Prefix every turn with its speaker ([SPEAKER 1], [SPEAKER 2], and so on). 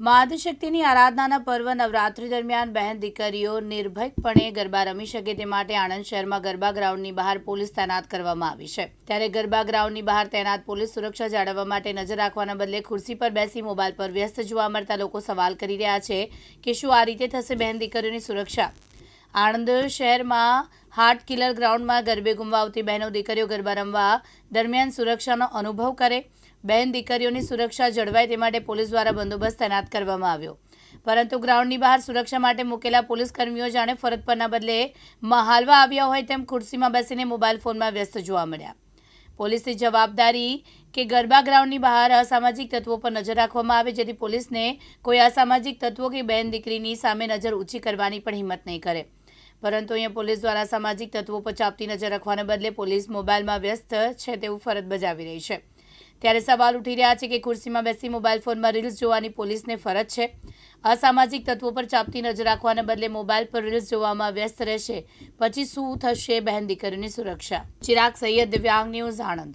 [SPEAKER 1] મહાદશક્તિની આરાધનાના પર્વ નવરાત્રી દરમિયાન બહેન દીકરીઓ નિર્ભયપણે ગરબા રમી શકે તે માટે આણંદ શહેરમાં ગરબા ગ્રાઉન્ડની બહાર પોલીસ તૈનાત કરવામાં આવી છે. ત્યારે ગરબા ગ્રાઉન્ડની બહાર તૈનાત પોલીસ સુરક્ષા જાળવવા માટે નજર રાખવાના બદલે ખુરશી પર બેસી મોબાઈલ પર વ્યસ્ત જોવા મળતા લોકો સવાલ કરી રહ્યા છે કે શું આ રીતે થશે બહેન દીકરીઓની સુરક્ષા? આણંદ શહેરમાં હાર્ટ કિલર ગ્રાઉન્ડમાં ગરબે ગુમાવતી બહેનો દીકરીઓ ગરબા રમવા દરમિયાન સુરક્ષાનો અનુભવ કરે. બહેન દીકરીઓની સુરક્ષા જળવાય તે માટે પોલીસ દ્વારા બંદોબસ્ત તૈનાત કરવામાં આવ્યો. પરંતુ ગ્રાઉન્ડની બહાર સુરક્ષા માટે મૂકેલા પોલીસ કર્મીઓ જાણે ફરજ પરના બદલે મહાલવા આવ્યા હોય તેમ ખુરશીમાં બેસીને મોબાઈલ ફોનમાં વ્યસ્ત જોવા મળ્યા. પોલીસની જવાબદારી કે ગરબા ગ્રાઉન્ડની બહાર અસામાજિક તત્વો પર નજર રાખવામાં આવે જેથી પોલીસને કોઈ અસામાજિક તત્વો કે બહેન દીકરીની સામે નજર ઊંચી કરવાની પણ હિંમત નહીં કરે. પરંતુ અહીંયા પોલીસ દ્વારા સામાજિક તત્વો પર ચાપતી નજર રાખવાને બદલે પોલીસ મોબાઈલમાં વ્યસ્ત છે તેવું ફરજ બજાવી રહી છે. ત્યારે સવાલ ઉઠી રહ્યા છે કે ખુરશીમાં બેસી મોબાઈલ ફોનમાં રીલ્સ જોવાની પોલીસને ફરજ છે? અસામાજિક તત્વો પર ચાપતી નજર રાખવાને બદલે મોબાઈલ પર રીલ્સ જોવામાં વ્યસ્ત રહેશે. પછી શું થશે બહેન દીકરીની સુરક્ષા? ચિરાગ સૈયદ, દિવ્યાંગ ન્યૂઝ આણંદ.